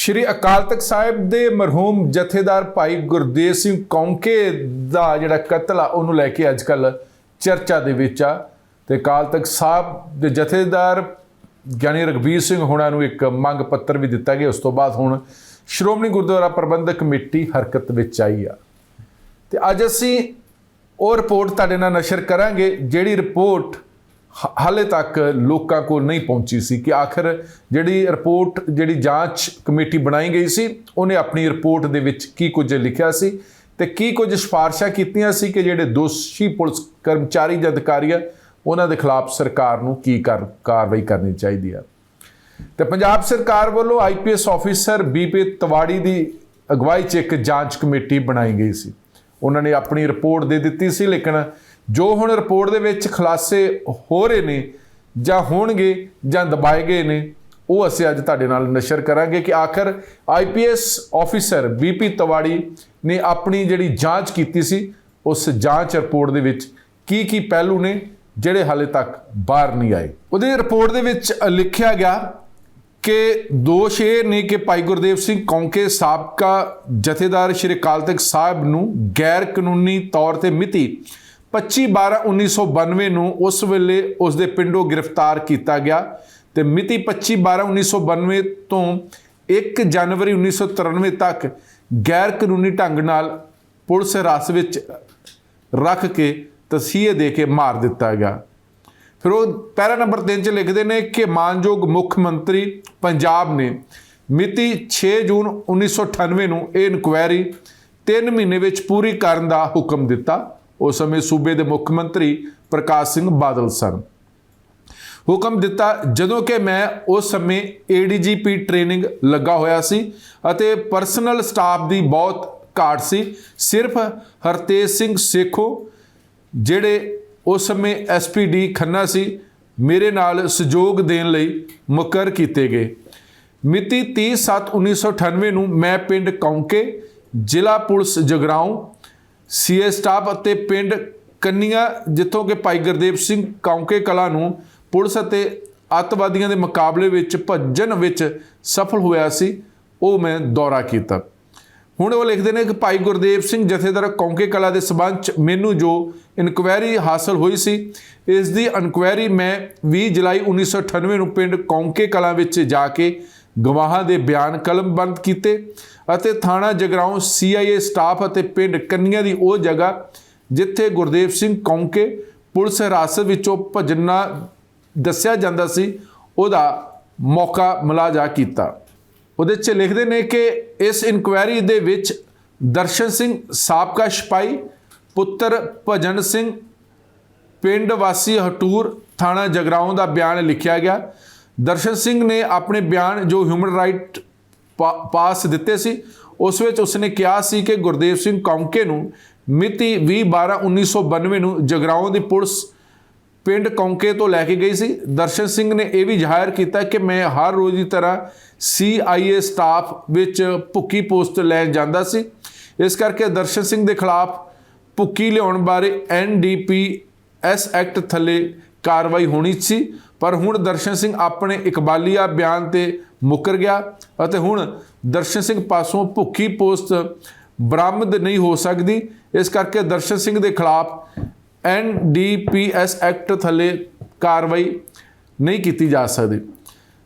ਸ਼੍ਰੀ ਅਕਾਲ ਤਖਤ ਸਾਹਿਬ ਦੇ ਮਰਹੂਮ ਜਥੇਦਾਰ ਭਾਈ ਗੁਰਦੇਵ ਸਿੰਘ ਕੌਂਕੇ ਦਾ ਜਿਹੜਾ ਕਤਲ ਆ, ਉਹਨੂੰ ਲੈ ਕੇ ਅੱਜ ਕੱਲ ਚਰਚਾ ਦੇ ਵਿੱਚ ਆ। ਤੇ ਅਕਾਲ ਤਖਤ ਸਾਹਿਬ ਦੇ ਜਥੇਦਾਰ ਗਿਆਨੀ ਰਗਵੀਰ ਸਿੰਘ ਹੋਣਾ ਨੂੰ ਇੱਕ ਮੰਗ ਪੱਤਰ ਵੀ ਦਿੱਤਾ ਗਿਆ। ਉਸ ਤੋਂ ਬਾਅਦ ਹੁਣ ਸ਼੍ਰੋਮਣੀ ਗੁਰਦੁਆਰਾ ਪ੍ਰਬੰਧਕ ਕਮੇਟੀ ਹਰਕਤ ਵਿੱਚ ਆਈ ਆ। ਤੇ ਅੱਜ ਅਸੀਂ ਉਹ ਰਿਪੋਰਟ ਤੁਹਾਡੇ ਨਾਲ ਨਸ਼ਰ ਕਰਾਂਗੇ, ਜਿਹੜੀ ਰਿਪੋਰਟ ਹਾਲੇ ਤੱਕ ਲੋਕਾਂ ਕੋਲ ਨਹੀਂ ਪਹੁੰਚੀ ਸੀ ਕਿ ਆਖਰ ਜਿਹੜੀ ਰਿਪੋਰਟ, ਜਿਹੜੀ ਜਾਂਚ ਕਮੇਟੀ ਬਣਾਈ ਗਈ ਸੀ, ਉਹਨੇ ਆਪਣੀ ਰਿਪੋਰਟ ਦੇ ਵਿੱਚ ਕੀ ਕੁਝ ਲਿਖਿਆ ਸੀ ਤੇ ਕੀ ਕੁਝ ਸਿਫਾਰਸ਼ਾਂ ਕੀਤੀਆਂ ਸੀ ਕਿ ਜਿਹੜੇ ਦੋਸ਼ੀ ਪੁਲਿਸ ਕਰਮਚਾਰੀ ਜਾਂ ਅਧਿਕਾਰੀ ਆ, ਉਹਨਾਂ ਦੇ ਖਿਲਾਫ ਸਰਕਾਰ ਨੂੰ ਕੀ ਕਰ, ਕਾਰਵਾਈ ਕਰਨੀ ਚਾਹੀਦੀ ਆ। ਤੇ ਪੰਜਾਬ ਸਰਕਾਰ ਵੱਲੋਂ ਆਈਪੀਐਸ ਆਫੀਸਰ ਬੀਪੀ ਤਵਾੜੀ ਦੀ ਅਗਵਾਈ 'ਚ ਇੱਕ ਜਾਂਚ ਕਮੇਟੀ ਬਣਾਈ ਗਈ ਸੀ। ਉਹਨਾਂ ਨੇ ਆਪਣੀ ਰਿਪੋਰਟ ਦੇ ਦਿੱਤੀ ਸੀ, ਲੇਕਿਨ ਜੋ ਹੁਣ ਰਿਪੋਰਟ ਦੇ ਵਿੱਚ ਖੁਲਾਸੇ ਹੋ ਰਹੇ ਨੇ ਜਾਂ ਹੋਣਗੇ ਜਾਂ ਦਬਾਏ ਗਏ ਨੇ, ਉਹ ਅਸੀਂ ਅੱਜ ਤੁਹਾਡੇ ਨਾਲ ਨਸ਼ਰ ਕਰਾਂਗੇ ਕਿ ਆਖਰ ਆਈਪੀਐਸ ਆਫੀਸਰ ਬੀਪੀ ਤਵਾੜੀ ਨੇ ਆਪਣੀ ਜਿਹੜੀ ਜਾਂਚ ਕੀਤੀ ਸੀ, ਉਸ ਜਾਂਚ ਰਿਪੋਰਟ ਦੇ ਵਿੱਚ ਕੀ ਕੀ ਪਹਿਲੂ ਨੇ, ਜਿਹੜੇ ਹਾਲੇ ਤੱਕ ਬਾਹਰ ਨਹੀਂ ਆਏ। ਉਹਦੀ ਰਿਪੋਰਟ ਦੇ ਵਿੱਚ ਲਿਖਿਆ ਗਿਆ ਕਿ ਦੋਸ਼ ਇਹ ਨੇ ਕਿ ਭਾਈ ਗੁਰਦੇਵ ਸਿੰਘ ਕੌਂਕੇ ਸਾਬਕਾ ਜਥੇਦਾਰ ਸ਼੍ਰੀ ਅਕਾਲ ਤਖਤ ਸਾਹਿਬ ਨੂੰ ਗੈਰ ਕਾਨੂੰਨੀ ਤੌਰ ਤੇ ਮਿਤੀ 25/12/1992 ਨੂੰ ਉਸ ਵੇਲੇ ਉਸ ਦੇ ਪਿੰਡੋਂ ਗ੍ਰਿਫਤਾਰ ਕੀਤਾ ਗਿਆ ਤੇ ਮਿਤੀ 25/12/1992 ਤੋਂ 1 ਜਨਵਰੀ 1993 ਤੱਕ ਗੈਰ ਕਾਨੂੰਨੀ ਢੰਗ ਨਾਲ ਪੁਲਿਸ ਹਿਰਾਸਤ ਵਿੱਚ ਰੱਖ ਕੇ ਤਸੀਹੇ ਦੇ ਕੇ ਮਾਰ ਦਿੱਤਾ ਗਿਆ। ਫਿਰ ਉਹ ਪੈਰਾ ਨੰਬਰ 3 ਚ ਲਿਖਦੇ ਨੇ ਕਿ ਮਾਨਯੋਗ ਮੁੱਖ ਮੰਤਰੀ ਪੰਜਾਬ ਨੇ ਮਿਤੀ 6 ਜੂਨ 1998 ਨੂੰ ਇਹ ਇਨਕੁਆਇਰੀ 3 ਮਹੀਨੇ ਵਿੱਚ ਪੂਰੀ ਕਰਨ ਦਾ ਹੁਕਮ ਦਿੱਤਾ। ਉਸ ਸਮੇਂ ਸੂਬੇ ਦੇ ਮੁੱਖ ਮੰਤਰੀ ਪ੍ਰਕਾਸ਼ ਸਿੰਘ ਬਾਦਲ ਸਨ। ਹੁਕਮ ਦਿੱਤਾ ਜਦੋਂ ਕਿ ਮੈਂ ਉਸ ਸਮੇਂ ਏਡੀਜੀਪੀ ਟ੍ਰੇਨਿੰਗ ਲੱਗਾ ਹੋਇਆ ਸੀ ਅਤੇ ਪਰਸਨਲ ਸਟਾਫ ਦੀ ਬਹੁਤ ਘਾਟ ਸੀ। ਸਿਰਫ ਹਰਤੇਜ ਸਿੰਘ ਸੇਖੋ, ਜਿਹੜੇ ਉਸ ਸਮੇਂ ਐਸਪੀਡੀ ਖੰਨਾ ਸੀ, ਮੇਰੇ ਨਾਲ ਸਹਿਯੋਗ ਦੇਣ ਲਈ ਮੁਕਰ ਕੀਤੇ ਗਏ। ਮਿਤੀ 30/7/1998 ਨੂੰ ਮੈਂ ਪਿੰਡ ਕੌਂਕੇ ਜ਼ਿਲ੍ਹਾ ਪੁਲਿਸ ਜਗਰਾਉਂ ਸੀਏ ਸਟਾਫ ਅਤੇ ਪਿੰਡ ਕੰਨੀਆਂ, ਜਿੱਥੋਂ ਕਿ ਭਾਈ ਗੁਰਦੇਵ ਸਿੰਘ ਕੌਂਕੇ ਕਲਾ ਨੂੰ ਪੁਲਿਸ ਅਤੇ ਅੱਤਵਾਦੀਆਂ ਦੇ ਮੁਕਾਬਲੇ ਵਿੱਚ ਭੱਜਣ ਵਿੱਚ ਸਫਲ ਹੋਇਆ ਸੀ, ਉਹ ਮੈਂ ਦੌਰਾ ਕੀਤਾ। ਹੁਣ ਉਹ ਲਿਖਦੇ ਨੇ ਕਿ ਭਾਈ ਗੁਰਦੇਵ ਸਿੰਘ ਜਥੇਦਾਰ ਕੌਂਕੇ ਕਲਾ ਦੇ ਸਬੰਧ ਚ ਮੈਨੂੰ ਜੋ ਇਨਕੁਆਇਰੀ ਹਾਸਲ ਹੋਈ ਸੀ, ਇਸ ਦੀ ਇਨਕੁਆਇਰੀ ਮੈਂ 20 ਜੁਲਾਈ 1998 ਨੂੰ ਪਿੰਡ ਕੌਂਕੇ ਕਲਾ ਵਿੱਚ ਜਾ ਕੇ ਗਵਾਹਾਂ ਦੇ ਬਿਆਨ ਕਲਮਬੰਦ ਕੀਤੇ ਅਤੇ ਥਾਣਾ ਜਗਰਾਉਂ ਸੀਆਈਏ ਸਟਾਫ ਅਤੇ ਪਿੰਡ ਕੰਨੀਆਂ ਦੀ ਉਹ ਜਗ੍ਹਾ ਜਿੱਥੇ ਗੁਰਦੇਵ ਸਿੰਘ ਕੌਂਕੇ ਪੁਲਿਸ ਹਿਰਾਸਤ ਵਿੱਚੋਂ ਭੱਜਣਾ ਦੱਸਿਆ ਜਾਂਦਾ ਸੀ, ਉਹਦਾ ਮੌਕਾ ਮੁਲਾਜ਼ਾ ਕੀਤਾ। ਉਹਦੇ 'ਚ ਲਿਖਦੇ ਨੇ ਕਿ ਇਸ ਇਨਕੁਆਇਰੀ ਦੇ ਵਿੱਚ ਦਰਸ਼ਨ ਸਿੰਘ ਸਾਬਕਾ ਸਿਪਾਹੀ, ਪੁੱਤਰ ਭਜਨ ਸਿੰਘ, ਪਿੰਡ ਵਾਸੀ ਹਟੂਰ, ਥਾਣਾ ਜਗਰਾਉਂ ਦਾ ਬਿਆਨ ਲਿਖਿਆ ਗਿਆ। ਦਰਸ਼ਨ ਸਿੰਘ ਨੇ ਆਪਣੇ ਬਿਆਨ ਜੋ ਹਿਊਮਨ ਰਾਈਟ ਪਾ- ਪਾਸ ਦਿੱਤੇ ਸੀ, ਉਸ ਵਿੱਚ ਉਸਨੇ ਕਿਹਾ ਸੀ ਕਿ ਗੁਰਦੇਵ ਸਿੰਘ ਕੌਂਕੇ ਨੂੰ ਮਿਤੀ 20/12/1992 ਨੂੰ ਜਗਰਾਉਂ ਦੀ ਪੁਲਿਸ ਪਿੰਡ ਕੌਂਕੇ ਤੋਂ ਲੈ ਕੇ ਗਈ ਸੀ। ਦਰਸ਼ਨ ਸਿੰਘ ਨੇ ਇਹ ਵੀ ਜ਼ਾਹਿਰ ਕੀਤਾ ਕਿ ਮੈਂ ਹਰ ਰੋਜ਼ ਦੀ ਤਰ੍ਹਾਂ ਸੀਆਈਏ ਸਟਾਫ ਵਿੱਚ ਭੁੱਕੀ ਪੋਸਟ ਲੈ ਜਾਂਦਾ ਸੀ। ਇਸ ਕਰਕੇ ਦਰਸ਼ਨ ਸਿੰਘ ਦੇ ਖਿਲਾਫ ਭੁੱਕੀ ਲਿਆਉਣ ਬਾਰੇ ਐਨਡੀਪੀਐਸ ਐਕਟ ਥੱਲੇ ਕਾਰਵਾਈ ਹੋਣੀ ਸੀ, ਪਰ ਹੁਣ ਦਰਸ਼ਨ ਸਿੰਘ ਆਪਣੇ ਇਕਬਾਲੀਆ ਬਿਆਨ ਤੇ ਮੁੱਕਰ ਗਿਆ ਅਤੇ ਹੁਣ ਦਰਸ਼ਨ ਸਿੰਘ ਪਾਸੋਂ ਭੁੱਖੀ ਪੋਸਟ ਬਰਾਮਦ ਨਹੀਂ ਹੋ ਸਕਦੀ। ਇਸ ਕਰਕੇ ਦਰਸ਼ਨ ਸਿੰਘ ਦੇ ਖਿਲਾਫ ਐਨਡੀਪੀਐਸ ਐਕਟ ਥੱਲੇ ਕਾਰਵਾਈ ਨਹੀਂ ਕੀਤੀ ਜਾ ਸਕਦੀ।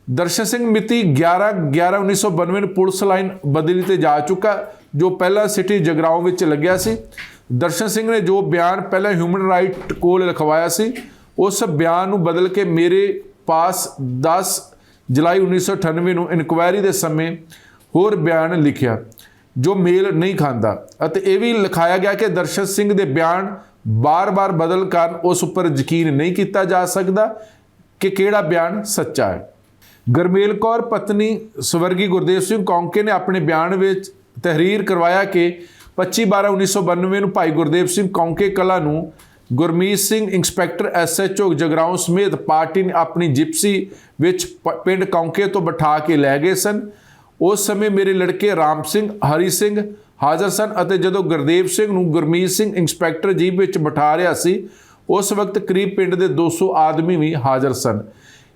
ਦਰਸ਼ਨ ਸਿੰਘ ਮਿਤੀ 11 11 1992 ਨੂੰ ਪੁਲਿਸ ਲਾਈਨ ਬਦਲੀ ਤੇ ਜਾ ਚੁੱਕਾ, ਜੋ ਪਹਿਲਾਂ ਸਿਟੀ ਜਗਰਾਉਂ ਵਿੱਚ ਲੱਗਿਆ ਸੀ। ਦਰਸ਼ਨ ਸਿੰਘ ਨੇ ਜੋ ਬਿਆਨ ਪਹਿਲਾਂ ਹਿਊਮਨ ਰਾਈਟ ਕੋਲ ਲਿਖਵਾਇਆ ਸੀ ਉਸ ਬਿਆਨ ਨੂੰ ਬਦਲ ਕੇ ਮੇਰੇ ਪਾਸ 10 ਜੁਲਾਈ 1998 ਨੂੰ ਇਨਕੁਆਇਰੀ ਦੇ ਸਮੇਂ ਹੋਰ ਬਿਆਨ ਲਿਖਿਆ, ਜੋ ਮੇਲ ਨਹੀਂ ਖਾਂਦਾ ਅਤੇ ਇਹ ਵੀ ਲਿਖਾਇਆ ਗਿਆ ਕਿ ਦਰਸ਼ਨ ਸਿੰਘ ਦੇ ਬਿਆਨ ਬਾਰ-ਬਾਰ ਬਦਲ ਕਾਰਨ ਉਸ ਉੱਪਰ ਯਕੀਨ ਨਹੀਂ ਕੀਤਾ ਜਾ ਸਕਦਾ ਕਿ ਕਿਹੜਾ ਬਿਆਨ ਸੱਚਾ ਹੈ। ਗਰਮੇਲ ਕੌਰ, ਪਤਨੀ ਸਵਰਗੀ ਗੁਰਦੇਵ ਸਿੰਘ ਕੌਂਕੇ ਨੇ ਆਪਣੇ ਬਿਆਨ ਵਿੱਚ ਤਹਿਰੀਰ ਕਰਵਾਇਆ ਕਿ 25/12/1992 ਨੂੰ ਭਾਈ ਗੁਰਦੇਵ ਸਿੰਘ ਕੌਂਕੇ ਕਲਾ ਨੂੰ ਗੁਰਮੀਤ ਸਿੰਘ, ਇੰਸਪੈਕਟਰ ਐਸਐਚਓ ਜਗਰਾਉਂ ਸਮੇਤ ਪਾਰਟੀ ਨੇ ਆਪਣੀ ਜਿਪਸੀ ਵਿੱਚ ਪਿੰਡ ਕੌਂਕੇ ਤੋਂ ਬਿਠਾ ਕੇ ਲੈ ਗਏ ਸਨ। ਉਸ ਸਮੇਂ ਮੇਰੇ ਲੜਕੇ ਰਾਮ ਸਿੰਘ, ਹਰੀ ਸਿੰਘ ਹਾਜ਼ਰ ਸਨ ਅਤੇ ਜਦੋਂ ਗੁਰਦੇਵ ਸਿੰਘ ਨੂੰ ਗੁਰਮੀਤ ਸਿੰਘ, ਇੰਸਪੈਕਟਰ ਜੀਪ ਵਿੱਚ ਬਿਠਾ ਰਿਹਾ ਸੀ, ਉਸ ਵਕਤ ਕਰੀਬ ਪਿੰਡ ਦੇ 200 ਆਦਮੀ ਵੀ ਹਾਜ਼ਰ ਸਨ।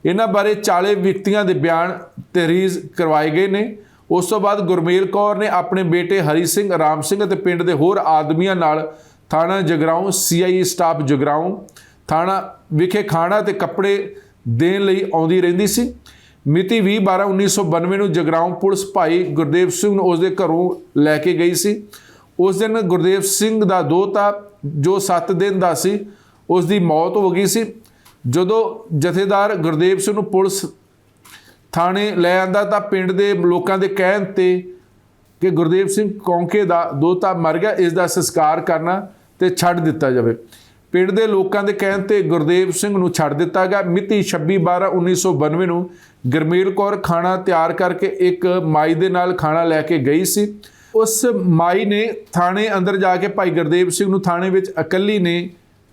ਇਹਨਾਂ ਬਾਰੇ 40 ਵਿਅਕਤੀਆਂ ਦੇ ਬਿਆਨ ਤਹਿਰੀਜ਼ ਕਰਵਾਏ ਗਏ ਨੇ। ਉਸ ਤੋਂ ਬਾਅਦ ਗੁਰਮੇਲ ਕੌਰ ਨੇ ਆਪਣੇ ਬੇਟੇ ਹਰੀ ਸਿੰਘ, ਰਾਮ ਸਿੰਘ ਅਤੇ ਪਿੰਡ ਦੇ ਹੋਰ ਆਦਮੀਆਂ ਨਾਲ ਥਾਣਾ ਜਗਰਾਉਂ ਸੀਆਈ ਸਟਾਫ ਜਗਰਾਉਂ, ਥਾਣਾ ਵਿਖੇ ਖਾਣਾ ਤੇ ਕੱਪੜੇ ਦੇਣ ਲਈ ਆਉਂਦੀ ਰਹਿੰਦੀ ਸੀ। ਮਿਤੀ 20 12 1992 ਨੂੰ ਜਗਰਾਉਂ ਪੁਲਿਸ ਭਾਈ ਗੁਰਦੇਵ ਸਿੰਘ ਨੂੰ ਉਸ ਦੇ ਘਰੋਂ ਲੈ ਕੇ ਗਈ ਸੀ। ਉਸ ਦਿਨ ਗੁਰਦੇਵ ਸਿੰਘ ਦਾ ਦੋਤਾ, ਜੋ 7 ਦਿਨ ਦਾ ਸੀ ਉਸ ਦੀ ਮੌਤ ਹੋ ਗਈ ਸੀ। ਜਦੋਂ ਜਥੇਦਾਰ ਗੁਰਦੇਵ ਸਿੰਘ ਨੂੰ ਪੁਲਿਸ ਥਾਣੇ ਲੈ ਆਂਦਾ ਤਾਂ ਪਿੰਡ ਦੇ ਲੋਕਾਂ ਦੇ ਕਹਿਣ ਤੇ ਕਿ ਗੁਰਦੇਵ ਸਿੰਘ ਕੌਂਕੇ ਦਾ ਦੋਤਾ ਮਰ ਗਿਆ, ਇਸ ਦਾ ਸੰਸਕਾਰ ਕਰਨਾ ਤੇ ਛੱਡ ਦਿੱਤਾ ਜਾਵੇ। ਪਿੰਡ ਦੇ ਲੋਕਾਂ ਦੇ ਕਹਿਣ ਤੇ ਗੁਰਦੇਵ ਸਿੰਘ ਨੂੰ ਛੱਡ ਦਿੱਤਾ ਗਿਆ। ਮਿਤੀ 26 12 1992 ਨੂੰ ਗਰਮੇਲ ਕੌਰ ਖਾਣਾ ਤਿਆਰ ਕਰਕੇ ਇੱਕ ਮਾਈ ਦੇ ਨਾਲ ਖਾਣਾ ਲੈ ਕੇ ਗਈ ਸੀ। ਉਸ ਮਾਈ ਨੇ ਥਾਣੇ ਅੰਦਰ ਜਾ ਕੇ ਭਾਈ ਗੁਰਦੇਵ ਸਿੰਘ ਨੂੰ ਥਾਣੇ ਵਿੱਚ ਇਕੱਲੀ ਨੇ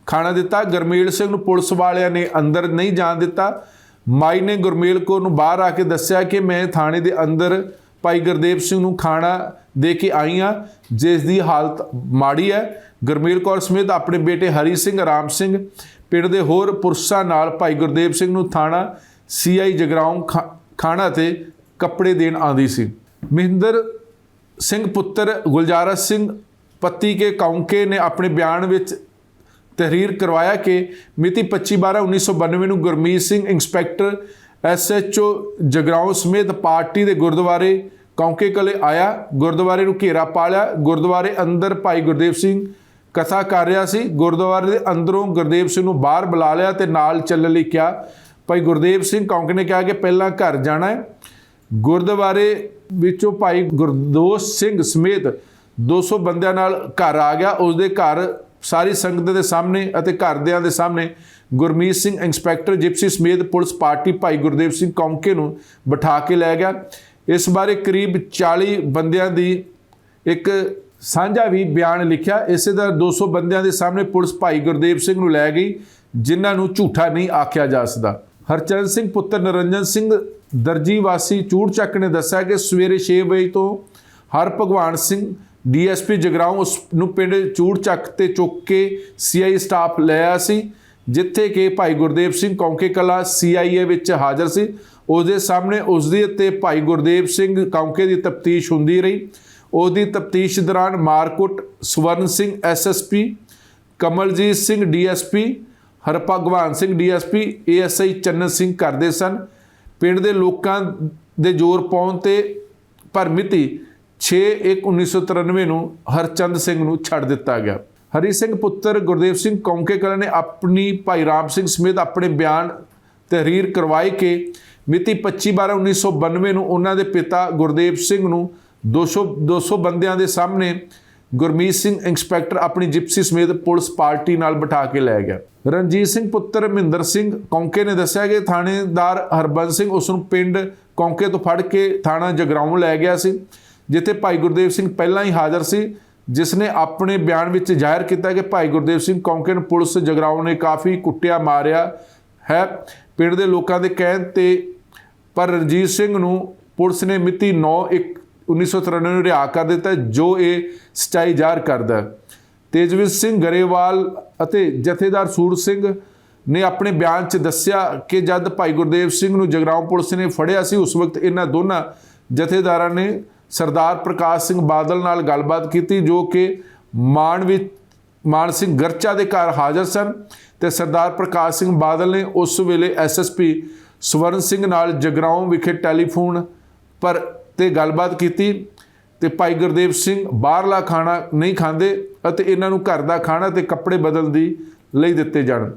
ਖਾਣਾ ਦਿੱਤਾ। ਗਰਮੇਲ ਸਿੰਘ ਨੂੰ ਪੁਲਿਸ ਵਾਲਿਆਂ ਨੇ ਅੰਦਰ ਨਹੀਂ ਜਾਣ ਦਿੱਤਾ। ਮਾਈ ਨੇ ਗੁਰਮੇਲ ਕੌਰ ਨੂੰ ਬਾਹਰ ਆ ਕੇ ਦੱਸਿਆ ਕਿ ਮੈਂ ਥਾਣੇ ਦੇ ਅੰਦਰ ਭਾਈ ਗੁਰਦੇਵ ਸਿੰਘ ਨੂੰ ਖਾਣਾ ਦੇ ਕੇ ਆਈਆਂ, ਜਿਸ ਦੀ ਹਾਲਤ ਮਾੜੀ ਹੈ। ਗੁਰਮੇਲ ਕੌਰ ਸਮੇਤ ਆਪਣੇ ਬੇਟੇ ਹਰੀ ਸਿੰਘ ਆਰਾਮ ਸਿੰਘ ਪਿੰਡ ਦੇ ਹੋਰ ਪੁਰਸ਼ਾਂ ਨਾਲ ਭਾਈ ਗੁਰਦੇਵ ਸਿੰਘ ਨੂੰ ਥਾਣਾ ਸੀਆਈ ਜਗਰਾਉਂ ਖਾ- ਖਾਣਾ ਤੇ ਕੱਪੜੇ ਦੇਣ ਆਂਦੀ ਸੀ। ਮਹਿੰਦਰ ਸਿੰਘ ਪੁੱਤਰ ਗੁਲਜ਼ਾਰਾ ਸਿੰਘ ਪੱਤੀ ਕੇ ਕੌਂਕੇ ਨੇ ਆਪਣੇ ਬਿਆਨ ਵਿੱਚ ਤਹਿਰੀਰ ਕਰਵਾਇਆ ਕਿ ਮਿਤੀ 25/12/1992 ਨੂੰ ਗੁਰਮੀਤ ਸਿੰਘ ਇੰਸਪੈਕਟਰ ਐਸਐਚਓ ਜਗਰਾਉਂ ਸਮੇਤ ਪਾਰਟੀ ਦੇ ਗੁਰਦੁਆਰੇ ਕੌਂਕੇ ਕਲੇ ਆਇਆ, ਗੁਰਦੁਆਰੇ ਨੂੰ ਘੇਰਾ ਪਾ ਲਿਆ ਗੁਰਦੁਆਰੇ ਅੰਦਰ ਭਾਈ ਗੁਰਦੇਵ ਸਿੰਘ ਕਥਾ ਕਰ ਰਿਹਾ ਸੀ, ਗੁਰਦੁਆਰੇ ਦੇ ਅੰਦਰੋਂ ਗੁਰਦੇਵ ਸਿੰਘ ਨੂੰ ਬਾਹਰ ਬੁਲਾ ਲਿਆ ਤੇ ਨਾਲ ਚੱਲਣ ਲਈ ਕਿਹਾ। ਭਾਈ ਗੁਰਦੇਵ ਸਿੰਘ ਕੌਂਕੇ ਨੇ ਕਿਹਾ ਕਿ ਪਹਿਲਾਂ ਘਰ ਜਾਣਾ ਹੈ। ਗੁਰਦੁਆਰੇ ਵਿੱਚੋਂ ਭਾਈ ਗੁਰਦੋਸ਼ ਸਿੰਘ ਸਮੇਤ 200 ਬੰਦਿਆਂ ਨਾਲ ਘਰ ਆ ਗਿਆ। ਉਸ ਦੇ ਘਰ ਸਾਰੀ ਸੰਗਤ ਦੇ ਸਾਹਮਣੇ ਅਤੇ ਘਰਦਿਆਂ ਦੇ ਸਾਹਮਣੇ ਗੁਰਮੀਤ ਸਿੰਘ ਇੰਸਪੈਕਟਰ ਜਿਪਸੀ ਸਮੇਤ ਪੁਲਿਸ ਪਾਰਟੀ ਭਾਈ ਗੁਰਦੇਵ ਸਿੰਘ ਕੌਂਕੇ ਨੂੰ ਬਿਠਾ ਕੇ ਲੈ ਗਿਆ। ਇਸ ਬਾਰੇ ਕਰੀਬ 40 ਬੰਦਿਆਂ ਦੀ ਇੱਕ ਸਾਂਝਾ ਵੀ ਬਿਆਨ ਲਿਖਿਆ। ਇਸੇ ਤਰ੍ਹਾਂ 200 ਬੰਦਿਆਂ ਦੇ ਸਾਹਮਣੇ ਪੁਲਿਸ ਭਾਈ ਗੁਰਦੇਵ ਸਿੰਘ ਨੂੰ ਲੈ ਗਈ, ਜਿਨ੍ਹਾਂ ਨੂੰ ਝੂਠਾ ਨਹੀਂ ਆਖਿਆ ਜਾ ਸਕਦਾ। ਹਰਚਰਨ ਸਿੰਘ ਪੁੱਤਰ ਨਰਿੰਜਨ ਸਿੰਘ ਦਰਜੀ ਵਾਸੀ ਚੂੜਚੱਕ ਨੇ ਦੱਸਿਆ ਕਿ ਸਵੇਰੇ 6 ਵਜੇ ਤੋਂ ਹਰ ਭਗਵਾਨ ਸਿੰਘ ਡੀਐਸਪੀ ਜਗਰਾਉਂ ਉਸ ਨੂੰ ਪਿੰਡ ਚੂੜਚੱਕ ਤੇ ਚੁੱਕ ਕੇ ਸੀਆਈ ਸਟਾਫ ਲੈ ਆਇਆ ਸੀ, ਜਿੱਥੇ ਕਿ ਭਾਈ ਗੁਰਦੇਵ ਸਿੰਘ ਕੌਂਕੇ ਕਲਾ ਸੀਆਈਏ ਵਿੱਚ ਹਾਜ਼ਰ ਸੀ। ਉਸ ਦੇ ਸਾਹਮਣੇ ਉਸ ਦੇ ਉੱਤੇ ਭਾਈ ਗੁਰਦੇਵ ਸਿੰਘ ਕੌਂਕੇ ਦੀ ਤਫਤੀਸ਼ ਹੁੰਦੀ ਰਹੀ। ਉਸ ਦੀ ਤਫਤੀਸ਼ ਦੌਰਾਨ ਮਾਰਕੁੱਟ Swaran Singh SSP Kamaljit Singh DSP Harbhagwan Singh DSP ASI Chann Singh ਕਰਦੇ ਸਨ। ਪਿੰਡ ਦੇ ਲੋਕਾਂ ਦੇ ਜ਼ੋਰ ਪਾਉਣ ਤੇ ਪਰ ਮਿਤੀ 6/1/1993 ਨੂੰ ਹਰਚੰਦ ਸਿੰਘ ਨੂੰ ਛੱਡ ਦਿੱਤਾ ਗਿਆ। ਹਰੀ ਸਿੰਘ ਪੁੱਤਰ ਗੁਰਦੇਵ ਸਿੰਘ ਕੌਂਕੇ ਕਲਾ ਨੇ ਆਪਣੀ ਭਾਈ ਰਾਮ ਸਿੰਘ ਸਮੇਤ ਆਪਣੇ ਬਿਆਨ ਤਹਿਰੀਰ ਕਰਵਾਈ ਕਿ ਮਿਤੀ 25/12/1992 ਨੂੰ ਉਹਨਾਂ ਦੇ ਪਿਤਾ ਗੁਰਦੇਵ ਸਿੰਘ ਨੂੰ 200 200 ਬੰਦਿਆਂ ਦੇ ਸਾਹਮਣੇ ਗੁਰਮੀਤ ਸਿੰਘ ਇੰਸਪੈਕਟਰ ਆਪਣੀ ਜਿਪਸੀ ਸਮੇਤ ਪੁਲਿਸ ਪਾਰਟੀ ਨਾਲ ਬਿਠਾ ਕੇ ਲੈ ਗਿਆ। ਰਣਜੀਤ ਸਿੰਘ ਪੁੱਤਰ ਮਹਿੰਦਰ ਸਿੰਘ ਕੌਂਕੇ ਨੇ ਦੱਸਿਆ ਕਿ ਥਾਣੇਦਾਰ ਹਰਬੰਸ ਸਿੰਘ ਉਸ ਨੂੰ ਪਿੰਡ ਕੌਂਕੇ ਤੋਂ ਫੜ ਕੇ ਥਾਣਾ ਜਗਰਾਉਂ ਲੈ ਗਿਆ ਸੀ। ਜਿੱਥੇ ਭਾਈ ਗੁਰਦੇਵ ਸਿੰਘ ਪਹਿਲਾਂ ਹੀ ਹਾਜ਼ਰ ਸੀ, ਜਿਸ ਨੇ ਆਪਣੇ ਬਿਆਨ ਵਿੱਚ ਜ਼ਾਹਿਰ ਕੀਤਾ ਕਿ ਭਾਈ ਗੁਰਦੇਵ ਸਿੰਘ ਕੌਂਕੇ ਪੁਲਿਸ ਜਗਰਾਉਂ ਨੇ ਕਾਫੀ ਕੁੱਟਿਆ, ਮਾਰਿਆ ਹੈ। ਪਿੰਡ ਦੇ ਲੋਕਾਂ ਦੇ ਕਹਿਣ ਤੇ ਪਰ ਰਣਜੀਤ ਸਿੰਘ ਨੂੰ ਪੁਲਿਸ ਨੇ ਮਿਤੀ 9/1/1993 ਨੂੰ ਰਿਹਾ ਕਰ ਦਿੱਤਾ, ਜੋ ਇਹ ਸਚਾਈ ਜ਼ਾਹਰ ਕਰਦਾ ਤੇਜਵਿੰਦ ਸਿੰਘ ਗਰੇਵਾਲ ਅਤੇ ਜਥੇਦਾਰ ਸੂਰ ਸਿੰਘ ਨੇ ਆਪਣੇ ਬਿਆਨ 'ਚ ਦੱਸਿਆ ਕਿ ਜਦ ਭਾਈ ਗੁਰਦੇਵ ਸਿੰਘ ਨੂੰ ਜਗਰਾਉਂ ਪੁਲਿਸ ਨੇ ਫੜਿਆ ਸੀ, ਉਸ ਵਕਤ ਇਹਨਾਂ ਦੋਨਾਂ ਜਥੇਦਾਰਾਂ ਨੇ ਸਰਦਾਰ ਪ੍ਰਕਾਸ਼ ਸਿੰਘ ਬਾਦਲ ਨਾਲ ਗੱਲਬਾਤ ਕੀਤੀ, ਜੋ ਕਿ ਮਾਨ ਵਿੱਚ, ਮਾਨ ਸਿੰਘ ਗਰਚਾ ਦੇ ਘਰ ਹਾਜ਼ਰ ਸਨ ਤੇ ਸਰਦਾਰ ਪ੍ਰਕਾਸ਼ ਸਿੰਘ ਬਾਦਲ ਨੇ ਉਸ ਵੇਲੇ ਐਸਐਸਪੀ ਸਵਰਨ ਸਿੰਘ ਨਾਲ ਜਗਰਾਉਂ ਵਿਖੇ ਟੈਲੀਫੋਨ ਪਰ, ਤੇ ਗੱਲਬਾਤ ਕੀਤੀ ਤੇ ਭਾਈ ਗੁਰਦੇਵ ਸਿੰਘ ਬਾਹਰਲਾ ਖਾਣਾ ਨਹੀਂ ਖਾਂਦੇ ਅਤੇ ਇਹਨਾਂ ਨੂੰ ਘਰ ਦਾ ਖਾਣਾ ਤੇ ਕੱਪੜੇ ਬਦਲਣ ਦੀ ਲਈ ਦਿੱਤੇ ਜਾਣ।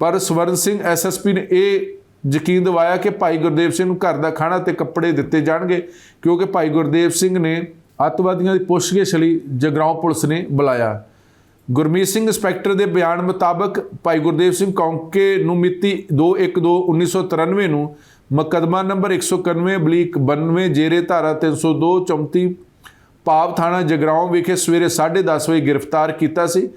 ਪਰ ਸਵਰਨ ਸਿੰਘ ਐਸਐਸਪੀ ਨੇ ਇਹ ਯਕੀਨ ਦਿਵਾਇਆ ਕਿ ਭਾਈ ਗੁਰਦੇਵ ਸਿੰਘ ਨੂੰ ਘਰ ਦਾ ਖਾਣਾ ਤੇ ਕੱਪੜੇ ਦਿੱਤੇ ਜਾਣਗੇ, ਕਿਉਂਕਿ ਭਾਈ ਗੁਰਦੇਵ ਸਿੰਘ ਨੇ ਅੱਤਵਾਦੀਆਂ ਦੀ ਪੁੱਛਗਿੱਛ ਲਈ ਜਗਰਾਉਂ ਪੁਲਿਸ ਨੇ ਬੁਲਾਇਆ। ਗੁਰਮੀਤ ਸਿੰਘ ਇੰਸਪੈਕਟਰ ਦੇ ਬਿਆਨ ਮੁਤਾਬਕ ਭਾਈ ਗੁਰਦੇਵ ਸਿੰਘ ਕੌਂਕੇ ਨੂੰ ਮਿਤੀ 2/1/1993 ਨੂੰ ਮੁਕੱਦਮਾ ਨੰਬਰ 191 ਬਲੀਕ 92 ਜੇਰੇ ਧਾਰਾ 302 34 ਪਾਵ ਥਾਣਾ ਜਗਰਾਉਂ ਵਿਖੇ ਸਵੇਰੇ 10:30 ਵਜੇ ਗ੍ਰਿਫਤਾਰ ਕੀਤਾ ਸੀ।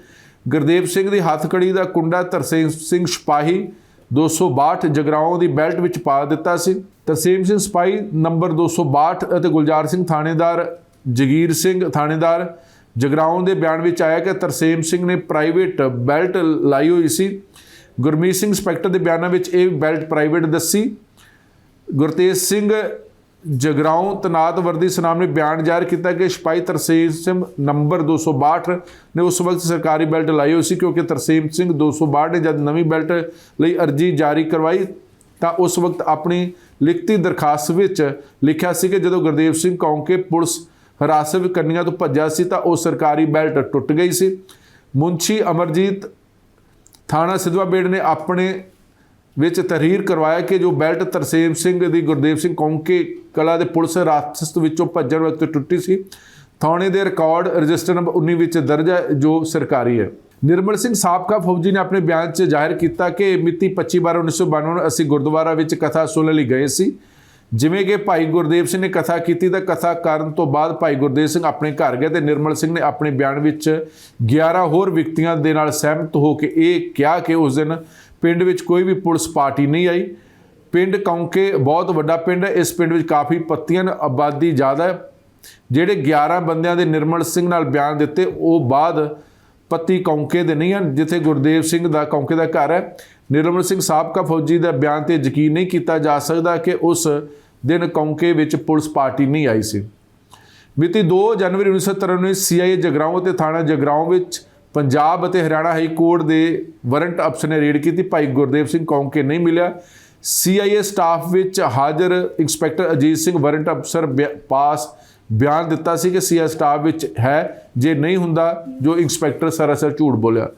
ਗੁਰਦੇਵ ਸਿੰਘ ਦੀ ਹੱਥਕੜੀ ਦਾ ਕੁੰਡਾ ਤਰਸੇਮ ਸਿੰਘ ਸਿਪਾਹੀ 262 ਜਗਰਾਉਂ ਦੀ ਬੈਲਟ ਵਿੱਚ ਪਾ ਦਿੱਤਾ ਸੀ। ਤਰਸੇਮ ਸਿੰਘ ਸਿਪਾਹੀ ਨੰਬਰ 262 ਅਤੇ ਗੁਲਜ਼ਾਰ ਸਿੰਘ ਥਾਣੇਦਾਰ ਜਗੀਰ ਸਿੰਘ ਥਾਣੇਦਾਰ ਜਗਰਾਉਂ ਦੇ ਬਿਆਨ ਵਿੱਚ ਆਇਆ ਕਿ ਤਰਸੇਮ ਸਿੰਘ ਨੇ ਪ੍ਰਾਈਵੇਟ ਬੈਲਟ ਲਾਈ ਹੋਈ ਸੀ। ਗੁਰਮੀਤ ਸਿੰਘ ਇੰਸਪੈਕਟਰ ਦੇ ਬਿਆਨਾਂ ਵਿੱਚ ਇਹ ਬੈਲਟ ਪ੍ਰਾਈਵੇਟ ਦੱਸੀ। ਗੁਰਤੇਜ ਸਿੰਘ ਜਗਰਾਉਂ ਤਨਾਤ ਵਰਦੀ ਸਨਾਮ ਨੇ ਬਿਆਨ ਜ਼ਾਹਿਰ ਕੀਤਾ ਕਿ ਸਿਪਾਹੀ ਤਰਸੇਮ ਸਿੰਘ ਨੰਬਰ 262 ਨੇ ਉਸ ਵਕਤ ਸਰਕਾਰੀ ਬੈਲਟ ਲਾਈ ਹੋਈ ਸੀ ਕਿਉਂਕਿ ਤਰਸੇਮ ਸਿੰਘ 262 ਨੇ ਜਦ ਨਵੀਂ ਬੈਲਟ ਲਈ ਅਰਜੀ ਜਾਰੀ ਕਰਵਾਈ ਤਾਂ ਉਸ ਵਕਤ ਆਪਣੀ ਲਿਖਤੀ ਦਰਖਾਸਤ ਵਿੱਚ ਲਿਖਿਆ ਸੀ ਕਿ ਜਦੋਂ ਗੁਰਦੇਵ ਸਿੰਘ ਕੌਂਕੇ ਪੁਲਿਸ ਹਿਰਾਸਤ ਕੰਨੀਆਂ ਤੋਂ ਭੱਜਿਆ ਸੀ ਤਾਂ ਉਹ ਸਰਕਾਰੀ ਬੈਲਟ ਟੁੱਟ ਗਈ ਸੀ। ਮੁੰਸ਼ੀ ਅਮਰਜੀਤ ਥਾਣਾ ਸਿਧਵਾ ਬੇੜ ਨੇ ਆਪਣੇ ਵਿੱਚ ਤਹਿਰੀਰ ਕਰਵਾਇਆ ਕਿ ਜੋ ਬੈਲਟ ਤਰਸੇਮ ਸਿੰਘ ਦੀ, ਗੁਰਦੇਵ ਸਿੰਘ ਕੌਂਕੇ ਕਲਾ ਦੇ ਪੁਲਿਸ ਹਿਰਾਸਤ ਵਿੱਚੋਂ ਭੱਜਣ ਵਕਤ ਟੁੱਟੀ ਸੀ, ਥਾਣੇ ਦੇ ਰਿਕਾਰਡ ਰਜਿਸਟਰ ਨੰਬਰ 19 ਵਿੱਚ ਦਰਜ ਹੈ, ਜੋ ਸਰਕਾਰੀ ਹੈ। ਨਿਰਮਲ ਸਿੰਘ ਸਾਬਕਾ ਫੌਜੀ ਨੇ ਆਪਣੇ ਬਿਆਨ 'ਚ ਜ਼ਾਹਿਰ ਕੀਤਾ ਕਿ ਮਿਤੀ 25/12/1992 ਨੂੰ ਅਸੀਂ ਗੁਰਦੁਆਰਾ ਵਿੱਚ ਕਥਾ ਸੁਣਨ ਲਈ ਗਏ ਸੀ। ਜਿਵੇਂ ਕਿ ਭਾਈ ਗੁਰਦੇਵ ਸਿੰਘ ਨੇ ਕਥਾ ਕੀਤੀ, ਤਾਂ ਕਥਾ ਕਰਨ ਤੋਂ ਬਾਅਦ ਭਾਈ ਗੁਰਦੇਵ ਸਿੰਘ ਆਪਣੇ ਘਰ ਗਏ ਤੇ ਨਿਰਮਲ ਸਿੰਘ ਨੇ ਆਪਣੇ ਬਿਆਨ ਵਿੱਚ 11 ਹੋਰ ਵਿਅਕਤੀਆਂ ਦੇ ਨਾਲ ਸਹਿਮਤ ਹੋ ਕੇ ਇਹ ਕਿਹਾ ਕਿ ਉਸ ਦਿਨ ਪਿੰਡ ਵਿੱਚ ਕੋਈ ਵੀ ਪੁਲਿਸ ਪਾਰਟੀ ਨਹੀਂ ਆਈ। ਪਿੰਡ ਕੌਂਕੇ ਬਹੁਤ ਵੱਡਾ ਪਿੰਡ ਹੈ। ਇਸ ਪਿੰਡ ਵਿੱਚ ਕਾਫੀ ਪੱਤੀਆਂ ਨੇ, ਆਬਾਦੀ ਜ਼ਿਆਦਾ ਹੈ। ਜਿਹੜੇ 11 ਬੰਦਿਆਂ ਦੇ ਨਿਰਮਲ ਸਿੰਘ ਨਾਲ ਬਿਆਨ ਦਿੱਤੇ ਉਹ ਬਾਅਦ ਪੱਤੀ ਕੌਂਕੇ ਦੇ ਨਹੀਂ ਹਨ ਜਿੱਥੇ ਗੁਰਦੇਵ ਸਿੰਘ ਦਾ ਕੌਂਕੇ ਦਾ ਘਰ ਹੈ। ਨਿਰਮਲ ਸਿੰਘ ਸਾਬਕਾ ਫੌਜੀ ਦਾ ਬਿਆਨ ਤੇ ਯਕੀਨ ਨਹੀਂ ਕੀਤਾ ਜਾ ਸਕਦਾ ਕਿ ਉਸ ਦਿਨ ਕੌਂਕੇ ਵਿੱਚ ਪੁਲਿਸ ਪਾਰਟੀ ਨਹੀਂ ਆਈ ਸੀ। ਮਿਤੀ 2 ਜਨਵਰੀ 1993 ਨੂੰ ਸੀਆਈਏ ਜਗਰਾਉਂ ਅਤੇ ਥਾਣਾ ਜਗਰਾਉਂ ਵਿੱਚ ਪੰਜਾਬ ਅਤੇ ਹਰਿਆਣਾ ਹਾਈ ਕੋਰਟ ਦੇ ਵਾਰੰਟ ਅਫਸਰ ਨੇ ਰੇਡ ਕੀਤੀ। ਭਾਈ ਗੁਰਦੇਵ ਸਿੰਘ ਕੌਂਕੇ ਨਹੀਂ ਮਿਲਿਆ। ਸੀਆਈਏ ਸਟਾਫ ਵਿੱਚ ਹਾਜ਼ਰ ਇੰਸਪੈਕਟਰ ਅਜੀਤ ਸਿੰਘ ਵਾਰੰਟ ਅਫਸਰ ਬਿਆ- ਪਾਸ ਬਿਆਨ ਦਿੱਤਾ ਸੀ ਕਿ ਸੀਆਈਏ ਸਟਾਫ ਵਿੱਚ ਹੈ, ਜੇ ਨਹੀਂ ਹੁੰਦਾ, ਜੋ ਇੰਸਪੈਕਟਰ ਸਰਾਸਰ ਝੂਠ ਬੋਲਿਆ।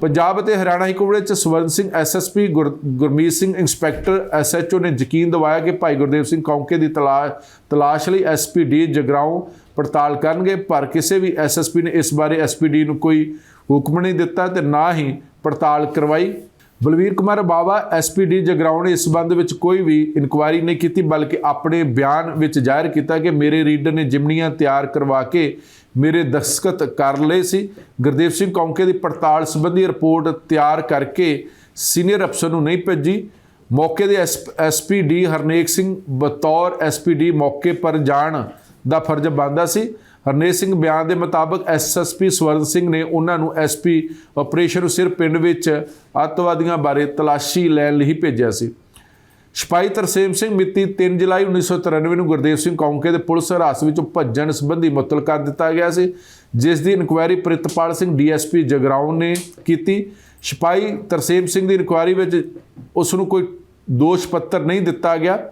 ਪੰਜਾਬ ਅਤੇ ਹਰਿਆਣਾ ਹਾਈ ਕੋਰਟ ਵਿੱਚ Swaran Singh SSP Gurmeet Singh inspector SHO ਨੇ ਯਕੀਨ ਦਿਵਾਇਆ ਕਿ ਭਾਈ ਗੁਰਦੇਵ ਸਿੰਘ ਕੌਂਕੇ ਦੀ ਤਲਾਸ਼ ਤਲਾਸ਼ ਲਈ ਐਸਪੀਡੀ ਜਗਰਾਉਂ ਪੜਤਾਲ ਕਰਨਗੇ, ਪਰ ਕਿਸੇ ਵੀ ਐਸਐਸਪੀ ਨੇ ਇਸ ਬਾਰੇ ਐਸਪੀਡੀ ਨੂੰ ਕੋਈ ਹੁਕਮ ਨਹੀਂ ਦਿੱਤਾ ਤੇ ਨਾ ਹੀ ਪੜਤਾਲ ਕਰਵਾਈ। ਬਲਵੀਰ ਕੁਮਾਰ ਬਾਵਾ ਐਸਪੀਡੀ ਜਗਰਾਉਂ ਨੇ ਇਸ ਸੰਬੰਧ ਵਿੱਚ ਕੋਈ ਵੀ ਇਨਕੁਆਇਰੀ ਨਹੀਂ ਕੀਤੀ, ਬਲਕਿ ਆਪਣੇ ਬਿਆਨ ਵਿੱਚ ਜ਼ਾਹਿਰ ਕੀਤਾ ਕਿ ਮੇਰੇ ਰੀਡਰ ਨੇ ਜਿਮਨੀਆਂ ਤਿਆਰ ਕਰਵਾ ਕੇ ਮੇਰੇ ਦਸਤਖਤ ਕਰ ਲਏ ਸੀ। ਗੁਰਦੇਵ ਸਿੰਘ ਕੌਂਕੇ ਦੀ ਪੜਤਾਲ ਸੰਬੰਧੀ ਰਿਪੋਰਟ ਤਿਆਰ ਕਰਕੇ ਸੀਨੀਅਰ ਅਫਸਰ ਨੂੰ ਨਹੀਂ ਭੇਜੀ। ਮੌਕੇ ਦੇ ਐਸਪੀਡੀ ਹਰਨੇਕ ਸਿੰਘ ਬਤੌਰ ਐਸਪੀਡੀ ਮੌਕੇ ਪਰ ਜਾਣ ਦਾ ਫਰਜ਼ ਬਣਦਾ ਸੀ। ਹਰਨੇਕ ਸਿੰਘ ਬਿਆਨ ਦੇ ਮੁਤਾਬਕ ਐਸਐਸਪੀ ਸਵਰਨ ਸਿੰਘ ਨੇ ਉਹਨਾਂ ਨੂੰ ਐਸਪੀ ਆਪਰੇਸ਼ਨ ਨੂੰ ਸਿਰ ਪਿੰਡ ਵਿੱਚ ਅੱਤਵਾਦੀਆਂ ਬਾਰੇ ਤਲਾਸ਼ੀ ਲੈਣ ਲਈ ਭੇਜਿਆ ਸੀ। ਸਿਪਾਹੀ ਤਰਸੇਮ ਸਿੰਘ ਮਿਤੀ 3 ਜੁਲਾਈ 1993 ਨੂੰ ਗੁਰਦੇਵ ਸਿੰਘ ਕੌਂਕੇ ਦੇ ਪੁਲਿਸ ਹਿਰਾਸਤ ਵਿੱਚੋਂ ਭੱਜਣ ਸੰਬੰਧੀ ਮੁਅੱਤਲ ਕਰ ਦਿੱਤਾ ਗਿਆ ਸੀ। ਜਿਸ ਦੀ ਇਨਕੁਆਇਰੀ ਪ੍ਰਿਤਪਾਲ ਸਿੰਘ ਡੀਐਸਪੀ ਜਗਰਾਉਂ ਨੇ ਕੀਤੀ। ਸਿਪਾਹੀ ਤਰਸੇਮ ਸਿੰਘ ਦੀ ਇਨਕੁਆਇਰੀ ਵਿੱਚ ਉਸ ਨੂੰ ਕੋਈ ਦੋਸ਼ ਪੱਤਰ ਨਹੀਂ ਦਿੱਤਾ ਗਿਆ।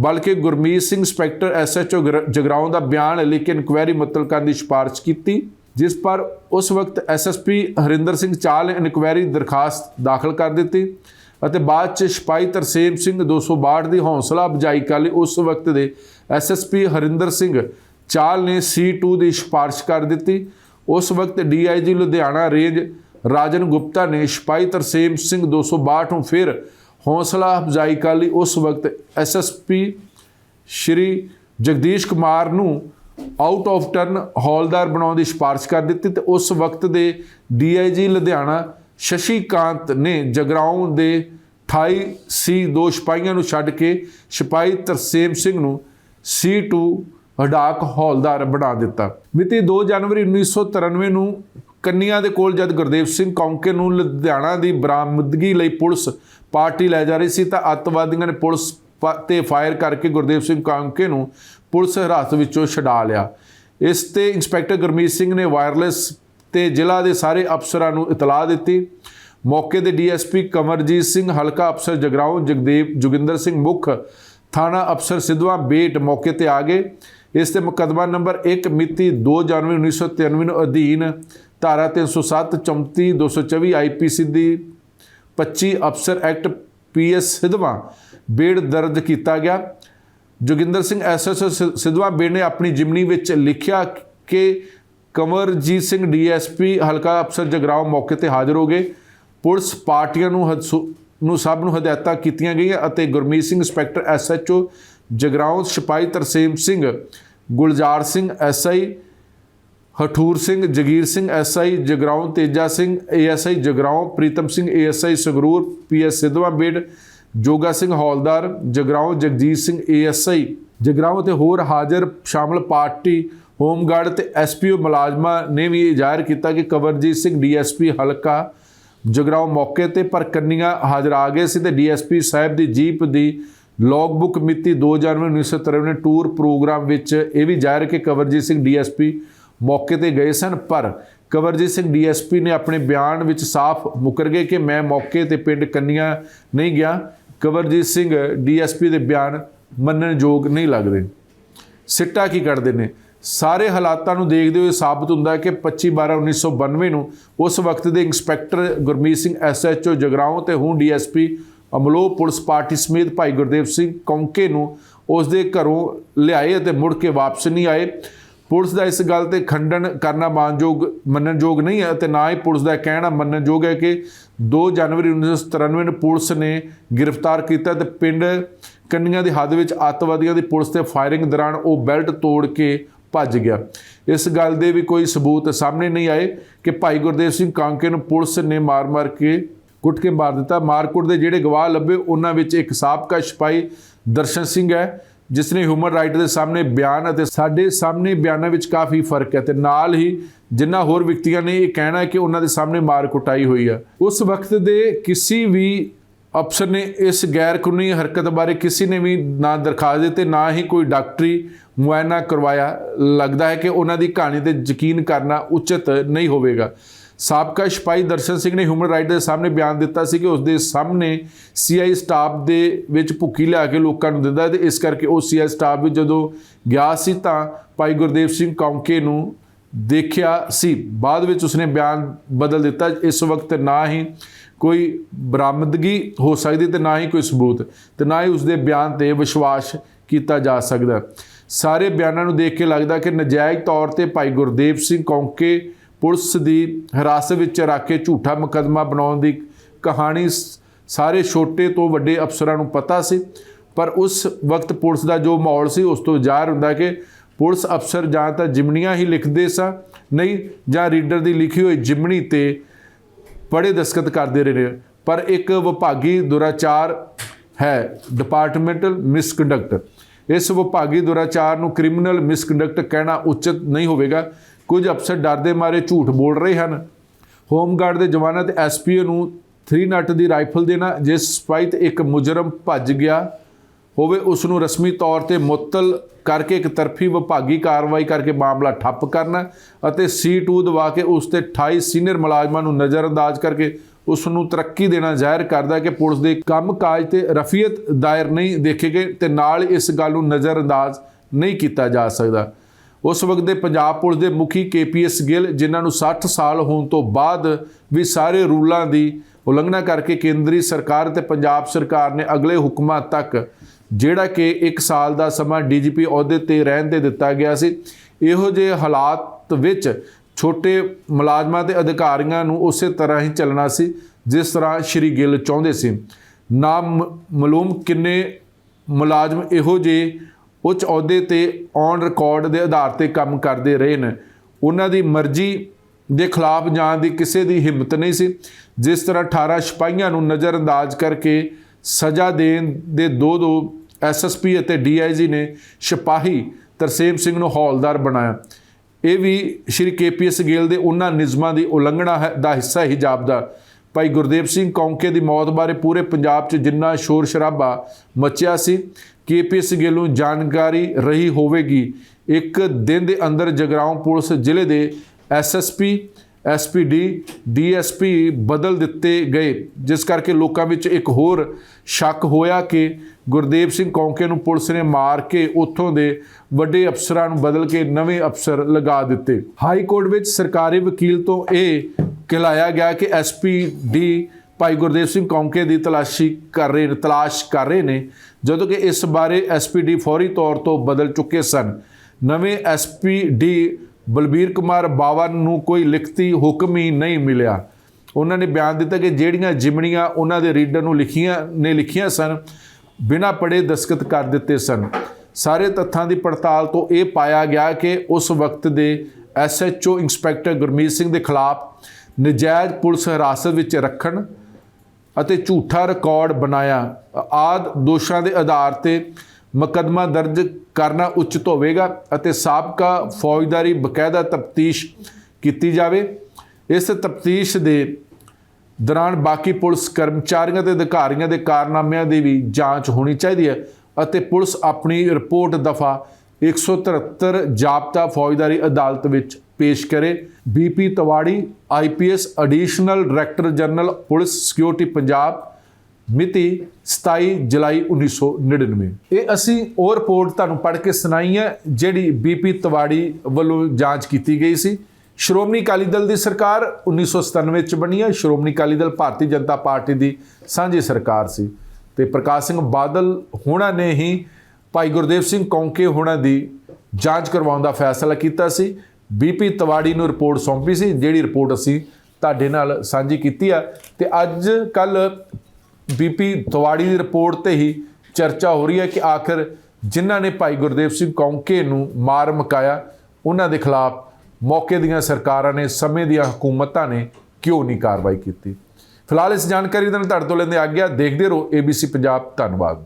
ਬਲਕਿ ਗੁਰਮੀਤ ਸਿੰਘ ਇੰਸਪੈਕਟਰ ਐਸਐਚਓ ਜਗਰਾਉਂ ਦਾ ਬਿਆਨ ਲਿਖ ਕੇ ਇਨਕੁਆਇਰੀ ਮੁਅੱਤਲ ਕਰਨ ਦੀ ਸਿਫਾਰਿਸ਼ ਕੀਤੀ, ਜਿਸ ਪਰ ਉਸ ਵਕਤ ਐਸਐਸਪੀ ਹਰਿੰਦਰ ਸਿੰਘ ਚਾਲ ਨੇ ਇਨਕੁਆਇਰੀ ਦਰਖਾਸਤ ਦਾਖਲ ਕਰ ਦਿੱਤੀ ਅਤੇ ਬਾਅਦ ਚ ਸਿਪਾਹੀ ਤਰਸੇਮ ਸਿੰਘ 262 ਦੀ ਹੌਸਲਾ ਅਫਜ਼ਾਈ ਕਰ ਲਈ। ਉਸ ਵਕਤ ਦੇ ਐਸਐਸਪੀ ਹਰਿੰਦਰ ਸਿੰਘ ਚਾਲ ਨੇ C2 ਦੀ ਸਿਫਾਰਿਸ਼ ਕਰ ਦਿੱਤੀ। ਉਸ ਵਕਤ ਡੀਆਈਜੀ ਲੁਧਿਆਣਾ ਰੇਂਜ ਰਾਜਨ ਗੁਪਤਾ ਨੇ ਸਿਪਾਹੀ ਤਰਸੇਮ ਸਿੰਘ 262 ਨੂੰ ਫਿਰ ਹੌਸਲਾ ਅਫਜ਼ਾਈ ਕਰ ਲਈ। ਉਸ ਵਕਤ ਐਸਐਸਪੀ ਸ਼੍ਰੀ ਜਗਦੀਸ਼ ਕੁਮਾਰ ਨੂੰ ਆਊਟ ਆਫ ਟਰਨ ਹੌਲਦਾਰ ਬਣਾਉਣ ਦੀ ਸਿਫਾਰਿਸ਼ ਕਰ ਦਿੱਤੀ ਤੇ ਉਸ ਵਕਤ ਦੇ ਡੀਆਈਜੀ ਲੁਧਿਆਣਾ ਸ਼ਸ਼ੀ ਕਾਂਤ ਨੇ ਜਗਰਾਉਂ ਦੇ 28 ਸੀ ਦੋ ਸਿਪਾਹੀਆਂ ਨੂੰ ਛੱਡ ਕੇ ਸਿਪਾਹੀ ਤਰਸੇਮ ਸਿੰਘ ਨੂੰ C2 ਹਡਾਕ ਹੌਲਦਾਰ ਬਣਾ ਦਿੱਤਾ। ਮਿਤੀ 2 ਜਨਵਰੀ 1993 ਨੂੰ ਕੰਨੀਆਂ ਦੇ ਕੋਲ ਜਦ ਗੁਰਦੇਵ ਸਿੰਘ ਕੌਂਕੇ ਨੂੰ ਲੁਧਿਆਣਾ ਦੀ ਬਰਾਮਦਗੀ ਲਈ ਪੁਲਿਸ ਪਾਰਟੀ ਲੈ ਜਾ ਰਹੀ ਸੀ ਤਾਂ ਅੱਤਵਾਦੀਆਂ ਨੇ ਪੁਲਿਸ ਤੇ ਫਾਇਰ ਕਰਕੇ ਗੁਰਦੇਵ ਸਿੰਘ ਕੌਂਕੇ ਨੂੰ ਪੁਲਿਸ ਹਿਰਾਸਤ ਵਿੱਚੋਂ ਛਡਾ ਲਿਆ। ਇਸ ਤੇ ਇੰਸਪੈਕਟਰ ਗੁਰਮੀਤ ਸਿੰਘ ਨੇ ਵਾਇਰਲੈਸ ਤੇ ਜ਼ਿਲ੍ਹਾ ਦੇ ਸਾਰੇ ਅਫਸਰਾਂ ਨੂੰ ਇਤਲਾਹ ਦਿੱਤੀ। ਮੌਕੇ ਦੇ ਡੀਐਸਪੀ ਕਮਰਜੀਤ ਸਿੰਘ, ਹਲਕਾ ਅਫਸਰ ਜਗਰਾਉਂ ਜਗਦੇਵ ਜੋਗਿੰਦਰ ਸਿੰਘ ਮੁੱਖ, ਥਾਣਾ ਅਫਸਰ ਸਿਧਵਾ ਬੇਟ ਮੌਕੇ ਤੇ ਆ ਗਏ। ਇਸ ਤੇ ਮੁਕੱਦਮਾ ਨੰਬਰ 1 ਮਿਤੀ 2 ਜਨਵਰੀ 1993 ਨੂੰ ਅਧੀਨ ਧਾਰਾ 307 34 224 ਆਈਪੀਸੀ ਦੀ 25 ਅਫਸਰ ਐਕਟ ਪੀਐਸ ਸਿਧਵਾ ਬੇੜ ਦਰਜ ਕੀਤਾ ਗਿਆ। ਜੋਗਿੰਦਰ ਸਿੰਘ ਐਸਐਸਓ ਸਿਧਵਾ ਬੇੜ ਨੇ ਆਪਣੀ ਜਿਮਨੀ ਵਿੱਚ ਲਿਖਿਆ ਕਿ ਕਮਰਜੀਤ ਸਿੰਘ ਡੀਐਸਪੀ ਹਲਕਾ ਅਫਸਰ ਜਗਰਾਓ ਮੌਕੇ ਤੇ ਹਾਜ਼ਰ ਹੋ ਗਏ। ਪੁਲਿਸ ਪਾਰਟੀਆਂ ਨੂੰ ਹਦਸੂ- ਨੂੰ ਸਭ ਨੂੰ ਹਦਾਇਤਾਂ ਕੀਤੀਆਂ ਗਈਆਂ ਅਤੇ ਗੁਰਮੀਤ ਸਿੰਘ ਇੰਸਪੈਕਟਰ ਐਸਐਚਓ ਜਗਰਾਓ ਸਿਪਾਹੀ Tarsem Singh, Gulzar Singh SI Hathur Singh, Jagir Singh SI Jagraon, Teja Singh ASI Jagraon, Pritam Singh ASI Sangrur PS Sidhwan Bet, Joga Singh ਹੌਲਦਾਰ, ਜਗਰਾਉਂ, ਜਗਜੀਤ ਸਿੰਘ ਏਐਸਆਈ ਜਗਰਾਉਂ ਤੇ ਹੋਰ ਹਾਜ਼ਰ ਸ਼ਾਮਲ ਪਾਰਟੀ, ਹੋਮਗਾਰਡ ਤੇ ਐਸਪੀਓ ਮੁਲਾਜ਼ਮਾਂ ਨੇ ਵੀ ਇਹ ਜ਼ਾਹਿਰ ਕੀਤਾ ਕਿ ਕਵਰਜੀਤ ਸਿੰਘ ਡੀਐਸਪੀ ਹਲਕਾ ਜਗਰਾਉਂ ਮੌਕੇ ਤੇ ਪਰ ਕੰਨੀਆਂ ਹਾਜ਼ਰ ਆ ਗਏ ਸੀ ਤੇ ਡੀਐਸਪੀ ਸਾਹਿਬ ਦੀ ਜੀਪ ਦੀ ਲੌਗਬੁੱਕ ਮਿਤੀ 2 ਜਨਵਰੀ 1993 ਨੇ ਟੂਰ ਪ੍ਰੋਗਰਾਮ ਵਿੱਚ ਇਹ ਵੀ ਜ਼ਾਹਿਰ ਕਿ ਕਵਰਜੀਤ ਸਿੰਘ ਡੀਐਸਪੀ ਮੌਕੇ ਤੇ ਗਏ ਸਨ, ਪਰ ਕਵਰਜੀਤ ਸਿੰਘ ਡੀਐਸਪੀ ਨੇ ਆਪਣੇ ਬਿਆਨ ਵਿੱਚ ਸਾਫ਼ ਮੁਕਰ ਗਏ ਕਿ ਮੈਂ ਮੌਕੇ ਤੇ ਪਿੰਡ ਕੰਨੀਆਂ ਨਹੀਂ ਗਿਆ। ਕਵਰਜੀਤ ਸਿੰਘ ਡੀਐਸਪੀ ਦੇ ਬਿਆਨ ਮੰਨਣਯੋਗ ਨਹੀਂ ਲੱਗਦੇ। ਸਿੱਟਾ ਕੀ ਕਰਦੇ ਨੇ? ਸਾਰੇ ਹਾਲਾਤਾਂ ਨੂੰ ਦੇਖਦੇ ਹੋਏ ਸਾਬਤ ਹੁੰਦਾ ਹੈ ਕਿ 25 12 1992 ਨੂੰ ਉਸ ਵਕਤ ਦੇ ਇੰਸਪੈਕਟਰ ਗੁਰਮੀਤ ਸਿੰਘ ਐਸਐਚਓ ਜਗਰਾਉਂ ਤੇ ਹੁਣ ਡੀਐਸਪੀ ਅਮਲੋ ਪੁਲਿਸ ਪਾਰਟੀ ਸਮੇਤ ਭਾਈ ਗੁਰਦੇਵ ਸਿੰਘ ਕੌਂਕੇ ਨੂੰ ਉਸ ਦੇ ਘਰੋਂ ਲਿਆਏ ਅਤੇ ਮੁੜ ਕੇ ਵਾਪਸ ਨਹੀਂ ਆਏ। ਪੁਲਿਸ ਦਾ ਇਸ ਗੱਲ ਤੇ ਖੰਡਨ ਕਰਨਾ ਮਾਨਯੋਗ, ਮੰਨਣਯੋਗ ਨਹੀਂ ਹੈ ਤੇ ਨਾ ਹੀ ਪੁਲਿਸ ਦਾ ਕਹਿਣਾ ਮੰਨਣਯੋਗ ਹੈ ਕਿ 2 ਜਨਵਰੀ 1993 ਨੂੰ ਪੁਲਿਸ ਨੇ ਗ੍ਰਿਫਤਾਰ ਕੀਤਾ ਤੇ ਪਿੰਡ ਕੰਨੀਆਂ ਦੀ ਹੱਦ ਵਿੱਚ ਅੱਤਵਾਦੀਆਂ ਦੀ ਪੁਲਿਸ ਤੇ ਫਾਇਰਿੰਗ ਦੌਰਾਨ ਉਹ ਬੈਲਟ ਤੋੜ ਕੇ ਭੱਜ ਗਿਆ। ਇਸ ਗੱਲ ਦੇ ਵੀ ਕੋਈ ਸਬੂਤ ਸਾਹਮਣੇ ਨਹੀਂ ਆਏ ਕਿ ਭਾਈ ਗੁਰਦੇਵ ਸਿੰਘ ਕਾਂਕੇ ਨੂੰ ਪੁਲਿਸ ਨੇ ਮਾਰ-ਮਾਰ ਕੇ ਕੁੱਟ ਕੇ ਮਾਰ ਦਿੱਤਾ। ਮਾਰਕੁੱਟ ਦੇ ਜਿਹੜੇ ਗਵਾਹ ਲੱਭੇ, ਉਹਨਾਂ ਵਿੱਚ ਇੱਕ ਸਾਬਕਾ ਸਿਪਾਹੀ ਦਰਸ਼ਨ ਸਿੰਘ ਹੈ। ਜਿਸ ਨੇ ਹਿਊਮਨ ਰਾਈਟ ਦੇ ਸਾਹਮਣੇ ਬਿਆਨ ਅਤੇ ਸਾਡੇ ਸਾਹਮਣੇ ਬਿਆਨਾਂ ਵਿੱਚ ਕਾਫੀ ਫ਼ਰਕ ਹੈ ਤੇ ਨਾਲ ਹੀ ਜਿੰਨਾ ਹੋਰ ਵਿਅਕਤੀਆਂ ਨੇ ਇਹ ਕਹਿਣਾ ਕਿ ਉਹਨਾਂ ਦੇ ਸਾਹਮਣੇ ਮਾਰ ਕੁਟਾਈ ਹੋਈ ਆ। ਉਸ ਵਕਤ ਦੇ ਕਿਸੇ ਵੀ ਅਫਸਰ ਨੇ ਇਸ ਗੈਰ ਕਾਨੂੰਨੀ ਹਰਕਤ ਬਾਰੇ ਕਿਸੇ ਨੇ ਵੀ ਨਾ ਦਰਖਾਸਤ ਦਿੱਤੀ ਨਾ ਹੀ ਕੋਈ ਡਾਕਟਰੀ ਮੁਆਇਨਾ ਕਰਵਾਇਆ। ਲੱਗਦਾ ਹੈ ਕਿ ਉਹਨਾਂ ਦੀ ਕਹਾਣੀ ਤੇ ਯਕੀਨ ਕਰਨਾ ਉਚਿਤ ਨਹੀਂ ਹੋਵੇਗਾ। ਸਾਬਕਾ ਸਿਪਾਹੀ ਦਰਸ਼ਨ ਸਿੰਘ ਨੇ ਹਿਊਮਨ ਰਾਈਟ ਦੇ ਸਾਹਮਣੇ ਬਿਆਨ ਦਿੱਤਾ ਸੀ ਕਿ ਉਸ ਦੇ ਸਾਹਮਣੇ ਸੀਆਈ ਸਟਾਫ ਦੇ ਵਿੱਚ ਭੁੱਕੀ ਲਿਆ ਕੇ ਲੋਕਾਂ ਨੂੰ ਦਿੰਦਾ ਤੇ ਇਸ ਕਰਕੇ ਉਹ ਸੀਆਈ ਸਟਾਫ ਵਿੱਚ ਜਦੋਂ ਗਿਆ ਸੀ ਤਾਂ ਭਾਈ ਗੁਰਦੇਵ ਸਿੰਘ ਕੌਂਕੇ ਨੂੰ ਦੇਖਿਆ ਸੀ। ਬਾਅਦ ਵਿੱਚ ਉਸਨੇ ਬਿਆਨ ਬਦਲ ਦਿੱਤਾ, ਇਸ ਵਕਤ ਨਾ ਹੀ ਕੋਈ ਬਰਾਮਦਗੀ ਹੋ ਸਕਦੀ ਤੇ ਨਾ ਹੀ ਕੋਈ ਸਬੂਤ ਤੇ ਨਾ ਹੀ ਉਸਦੇ ਬਿਆਨ ਤੇ ਵਿਸ਼ਵਾਸ ਕੀਤਾ ਜਾ ਸਕਦਾ। ਸਾਰੇ ਬਿਆਨਾਂ ਨੂੰ ਦੇਖ ਕੇ ਲੱਗਦਾ ਕਿ ਨਜਾਇਜ਼ ਤੌਰ ਤੇ ਭਾਈ ਗੁਰਦੇਵ ਸਿੰਘ ਕੌਂਕੇ ਪੁਲਿਸ ਦੀ ਹਿਰਾਸਤ ਵਿੱਚ ਰੱਖ ਕੇ ਝੂਠਾ ਮੁਕੱਦਮਾ ਬਣਾਉਣ ਦੀ ਕਹਾਣੀ ਸ- ਸਾਰੇ ਛੋਟੇ ਤੋਂ ਵੱਡੇ ਅਫਸਰਾਂ ਨੂੰ ਪਤਾ ਸੀ। ਪਰ ਉਸ ਵਕਤ ਪੁਲਿਸ ਦਾ ਜੋ ਮਾਹੌਲ ਸੀ, ਉਸ ਤੋਂ ਜ਼ਾਹਿਰ ਹੁੰਦਾ ਕਿ ਪੁਲਿਸ ਅਫਸਰ ਜਾਂ ਤਾਂ ਜਿਮਣੀਆਂ ਹੀ ਲਿਖਦੇ ਸਨ ਨਹੀਂ, ਜਾਂ ਰੀਡਰ ਦੀ ਲਿਖੀ ਹੋਈ ਜਿਮਣੀ ਤੇ ਬੜੇ ਦਸਖਤ ਕਰਦੇ ਰਹੇ ਪਰ ਇੱਕ ਵਿਭਾਗੀ ਦੁਰਾਚਾਰ ਹੈ, ਡਿਪਾਰਟਮੈਂਟਲ ਮਿਸਕੰਡਕਟ। ਇਸ ਵਿਭਾਗੀ ਦੁਰਾਚਾਰ ਨੂੰ ਕ੍ਰਿਮੀਨਲ ਮਿਸਕੰਡਕਟ ਕਹਿਣਾ ਉਚਿਤ ਨਹੀਂ ਹੋਵੇਗਾ। ਕੁਝ ਅਫਸਰ ਡਰ ਦੇ ਮਾਰੇ ਝੂਠ ਬੋਲ ਰਹੇ ਹਨ। ਹੋਮਗਾਰਡ ਦੇ ਜਵਾਨਾਂ ਤੇ ਐਸਪੀਓ ਨੂੰ 3 ਨਟ ਦੀ ਰਾਈਫਲ ਦੇਣਾ ਜਿਸ ਸਿਪਾਹੀ ਤੇ ਇੱਕ ਮੁਜਰਮ ਭੱਜ ਗਿਆ ਹੋਵੇ, ਉਸ ਨੂੰ ਰਸਮੀ ਤੌਰ ਤੇ ਮੁਅੱਤਲ ਕਰਕੇ ਇੱਕ ਤਰਫੀ ਵਿਭਾਗੀ ਕਾਰਵਾਈ ਕਰਕੇ ਮਾਮਲਾ ਠੱਪ ਕਰਨਾ ਅਤੇ C2 ਦਵਾ ਕੇ ਉਸ ਤੇ 28 ਸੀਨੀਅਰ ਮੁਲਾਜ਼ਮਾਂ ਨੂੰ ਨਜ਼ਰਅੰਦਾਜ਼ ਕਰਕੇ ਉਸ ਨੂੰ ਤਰੱਕੀ ਦੇਣਾ ਜ਼ਾਹਿਰ ਕਰਦਾ ਕਿ ਪੁਲਿਸ ਦੇ ਕੰਮਕਾਜ ਤੇ ਰਫੀਅਤ ਦਾਇਰ ਨਹੀਂ ਦੇਖੇ ਗਏ ਤੇ ਨਾਲ ਇਸ ਗੱਲ ਨੂੰ ਨਜ਼ਰਅੰਦਾਜ਼ ਨਹੀਂ ਕੀਤਾ ਜਾ ਸਕਦਾ। ਉਸ ਵਕਤ ਦੇ ਪੰਜਾਬ ਪੁਲਿਸ ਦੇ ਮੁਖੀ ਕੇਪੀਐਸ ਗਿੱਲ, ਜਿਨ੍ਹਾਂ ਨੂੰ 60 ਸਾਲ ਹੋਣ ਤੋਂ ਬਾਅਦ ਵੀ ਸਾਰੇ ਰੂਲਾਂ ਦੀ ਉਲੰਘਣਾ ਕਰਕੇ ਕੇਂਦਰੀ ਸਰਕਾਰ ਤੇ ਪੰਜਾਬ ਸਰਕਾਰ ਨੇ ਅਗਲੇ ਹੁਕਮਾਂ ਤੱਕ, ਜਿਹੜਾ ਕਿ 1 ਸਾਲ ਦਾ ਸਮਾਂ ਡੀਜੀਪੀ ਅਹੁਦੇ ਤੇ ਰਹਿਣ ਦੇ ਦਿੱਤਾ ਗਿਆ ਸੀ, ਇਹੋ ਜਿਹੇ ਹਾਲਾਤ ਵਿੱਚ ਛੋਟੇ ਮੁਲਾਜ਼ਮਾਂ ਤੇ ਅਧਿਕਾਰੀਆਂ ਨੂੰ ਉਸੇ ਤਰ੍ਹਾਂ ਹੀ ਚੱਲਣਾ ਸੀ, ਜਿਸ ਤਰ੍ਹਾਂ ਸ਼੍ਰੀ ਗਿੱਲ ਚਾਹੁੰਦੇ ਸੀ। ਨਾ ਮ- ਮਾਲੂਮ ਕਿੰਨੇ ਮੁਲਾਜ਼ਮ ਇਹੋ ਜਿਹੇ ਉੱਚ ਅਹੁਦੇ ਤੇ ਔਨ ਰਿਕਾਰਡ ਦੇ ਆਧਾਰ ਤੇ ਕੰਮ ਕਰਦੇ ਰਹੇ ਨੇ। ਉਹਨਾਂ ਦੀ ਮਰਜ਼ੀ ਦੇ ਖਿਲਾਫ ਜਾਣ ਦੀ ਕਿਸੇ ਦੀ ਹਿੰਮਤ ਨਹੀਂ ਸੀ। ਜਿਸ ਤਰ੍ਹਾਂ 18 ਸਿਪਾਹੀਆਂ ਨੂੰ ਨਜ਼ਰਅੰਦਾਜ਼ ਕਰਕੇ ਸਜ਼ਾ ਦੇਣ ਦੇ ਦੋ ਦੋ ਐਸਐਸਪੀ ਅਤੇ ਡੀਆਈਜੀ ਨੇ ਸਿਪਾਹੀ ਤਰਸੇਮ ਸਿੰਘ ਨੂੰ ਹੌਲਦਾਰ ਬਣਾਇਆ। ਇਹ ਵੀ ਸ਼੍ਰੀ ਕੇਪੀਐਸ ਗੇਲ ਦੇ ਉਹਨਾਂ ਨਿਯਮਾਂ ਦੀ ਉਲੰਘਣਾ ਹੈ ਦਾ ਹਿੱਸਾ ਹੀ ਜਾਪਦਾ। ਭਾਈ ਗੁਰਦੇਵ ਸਿੰਘ ਕੌਂਕੇ ਦੀ ਮੌਤ ਬਾਰੇ ਪੂਰੇ ਪੰਜਾਬ 'ਚ ਜਿੰਨਾ ਸ਼ੋਰ ਸ਼ਰਾਬਾ ਮਚਿਆ ਸੀ ਕੇਪੀਐਸ ਗਿੱਲ ਨੂੰ ਜਾਣਕਾਰੀ ਰਹੀ ਹੋਵੇਗੀ। ਇੱਕ ਦਿਨ ਦੇ ਅੰਦਰ ਜਗਰਾਉਂ ਪੁਲਿਸ ਜ਼ਿਲ੍ਹੇ ਦੇ ਐਸਐਸਪੀ ਐਸਪੀਡੀ ਡੀਐਸਪੀ ਬਦਲ ਦਿੱਤੇ ਗਏ, ਜਿਸ ਕਰਕੇ ਲੋਕਾਂ ਵਿੱਚ ਇੱਕ ਹੋਰ ਸ਼ੱਕ ਹੋਇਆ ਕਿ ਗੁਰਦੇਵ ਸਿੰਘ ਕੌਂਕੇ ਨੂੰ ਪੁਲਿਸ ਨੇ ਮਾਰ ਕੇ ਉੱਥੋਂ ਦੇ ਵੱਡੇ ਅਫਸਰਾਂ ਨੂੰ ਬਦਲ ਕੇ ਨਵੇਂ ਅਫਸਰ ਲਗਾ ਦਿੱਤੇ। ਹਾਈ ਕੋਰਟ ਵਿੱਚ ਸਰਕਾਰੀ ਵਕੀਲ ਤੋਂ ਇਹ ਕਹਿਲਾਇਆ ਗਿਆ ਕਿ ਐਸਪੀਡੀ ਭਾਈ ਗੁਰਦੇਵ ਸਿੰਘ ਕੌਂਕੇ ਦੀ ਤਲਾਸ਼ੀ ਕਰ ਰਹੇ ਨੇ, ਤਲਾਸ਼ ਕਰ ਰਹੇ ਨੇ, ਜਦੋਂ ਕਿ ਇਸ ਬਾਰੇ ਐਸਪੀਡੀ ਫੌਰੀ ਤੌਰ ਤੋਂ ਬਦਲ ਚੁੱਕੇ ਸਨ। ਨਵੇਂ ਐਸਪੀਡੀ ਬਲਬੀਰ ਕੁਮਾਰ ਬਾਵਾ ਨੂੰ ਕੋਈ ਲਿਖਤੀ ਹੁਕਮ ਹੀ ਨਹੀਂ ਮਿਲਿਆ। ਉਹਨਾਂ ਨੇ ਬਿਆਨ ਦਿੱਤਾ ਕਿ ਜਿਹੜੀਆਂ ਜਿਮਣੀਆਂ ਉਹਨਾਂ ਦੇ ਰੀਡਰ ਨੂੰ ਲਿਖੀਆਂ, ਨੇ ਲਿਖੀਆਂ ਸਨ, ਬਿਨਾਂ ਪੜੇ ਦਸਖਤ ਕਰ ਦਿੱਤੇ ਸਨ। ਸਾਰੇ ਤੱਥਾਂ ਦੀ ਪੜਤਾਲ ਤੋਂ ਇਹ ਪਾਇਆ ਗਿਆ ਕਿ ਉਸ ਵਕਤ ਦੇ ਐਸਐਚਓ ਇੰਸਪੈਕਟਰ ਗੁਰਮੀਤ ਸਿੰਘ ਦੇ ਖਿਲਾਫ ਨਜਾਇਜ਼ ਪੁਲਿਸ ਹਿਰਾਸਤ ਵਿੱਚ ਰੱਖਣ ਅਤੇ ਝੂਠਾ ਰਿਕਾਰਡ ਬਣਾਇਆ। ਆਦ ਦੋਸ਼ਾਂ ਦੇ ਆਧਾਰ ਤੇ ਮੁਕੱਦਮਾ ਦਰਜ ਕਰਨਾ ਉਚਿਤ ਹੋਵੇਗਾ ਅਤੇ ਸਾਬਕਾ ਫੌਜਦਾਰੀ ਬਕਾਇਦਾ ਤਫਤੀਸ਼ ਕੀਤੀ ਜਾਵੇ। ਇਸ ਤਫਤੀਸ਼ ਦੇ ਦੌਰਾਨ ਬਾਕੀ ਪੁਲਿਸ ਕਰਮਚਾਰੀਆਂ ਤੇ ਅਧਿਕਾਰੀਆਂ ਦੇ ਕਾਰਨਾਮਿਆਂ ਦੀ ਵੀ ਜਾਂਚ ਹੋਣੀ ਚਾਹੀਦੀ ਹੈ ਅਤੇ ਪੁਲਿਸ ਆਪਣੀ ਰਿਪੋਰਟ ਦਫਾ 173 ਜਾਬਤਾ ਫੌਜਦਾਰੀ ਅਦਾਲਤ ਵਿੱਚ ਪੇਸ਼ ਕਰੇ। BP Tiwari IPS additional director general police security Punjab. ਮਿਤੀ 27 ਜੁਲਾਈ 1999 ਇਹ ਅਸੀਂ ਉਹ ਰਿਪੋਰਟ ਤੁਹਾਨੂੰ ਪੜ੍ਹ ਕੇ ਸੁਣਾਈ ਹੈ, ਜਿਹੜੀ ਬੀਪੀ ਤਵਾੜੀ ਵੱਲੋਂ ਜਾਂਚ ਕੀਤੀ ਗਈ ਸੀ। ਸ਼੍ਰੋਮਣੀ ਅਕਾਲੀ ਦਲ ਦੀ ਸਰਕਾਰ 1997 ਚ ਬਣੀ ਹੈ। ਸ਼੍ਰੋਮਣੀ ਅਕਾਲੀ ਦਲ ਭਾਰਤੀ ਜਨਤਾ ਪਾਰਟੀ ਦੀ ਸਾਂਝੀ ਸਰਕਾਰ ਸੀ। ਤੇ ਪ੍ਰਕਾਸ਼ ਸਿੰਘ ਬਾਦਲ ਹੋਣਾ ਨੇ ਹੀ ਭਾਈ ਗੁਰਦੇਵ ਸਿੰਘ ਕੌਂਕੇ ਹੋਣਾ ਦੀ ਜਾਂਚ ਕਰਵਾਉਣ ਦਾ ਫੈਸਲਾ ਕੀਤਾ ਸੀ। ਬੀਪੀ ਤਵਾੜੀ ਨੂੰ ਰਿਪੋਰਟ ਸੌਂਪੀ ਸੀ, ਜਿਹੜੀ ਰਿਪੋਰਟ ਅਸੀਂ ਤੁਹਾਡੇ ਨਾਲ ਸਾਂਝੀ ਕੀਤੀ ਆ। ਤੇ ਅੱਜ ਕੱਲ ਬੀਪੀ ਤਵਾੜੀ ਦੀ ਰਿਪੋਰਟ ਤੇ ਹੀ ਚਰਚਾ ਹੋ ਰਹੀ ਹੈ ਕਿ ਆਖਰ ਜਿਨ੍ਹਾਂ ਨੇ ਭਾਈ ਗੁਰਦੇਵ ਸਿੰਘ ਕੌਂਕੇ ਨੂੰ ਮਾਰ ਮਕਾਇਆ, ਉਹਨਾਂ ਦੇ ਖਿਲਾਫ ਮੌਕੇ ਦੀਆਂ ਸਰਕਾਰਾਂ ਨੇ, ਸਮੇਂ ਦੀਆਂ ਹਕੂਮਤਾਂ ਨੇ ਕਿਉਂ ਨਹੀਂ ਕਾਰਵਾਈ ਕੀਤੀ? ਫਿਲਹਾਲ ਇਸ ਜਾਣਕਾਰੀ ਦੇ ਨਾਲ ਤੁਹਾਡੇ ਤੋਂ ਲੈਂਦੇ ਆ ਗਿਆ, ਦੇਖਦੇ ਰਹੋ ABC ਪੰਜਾਬ, ਧੰਨਵਾਦ।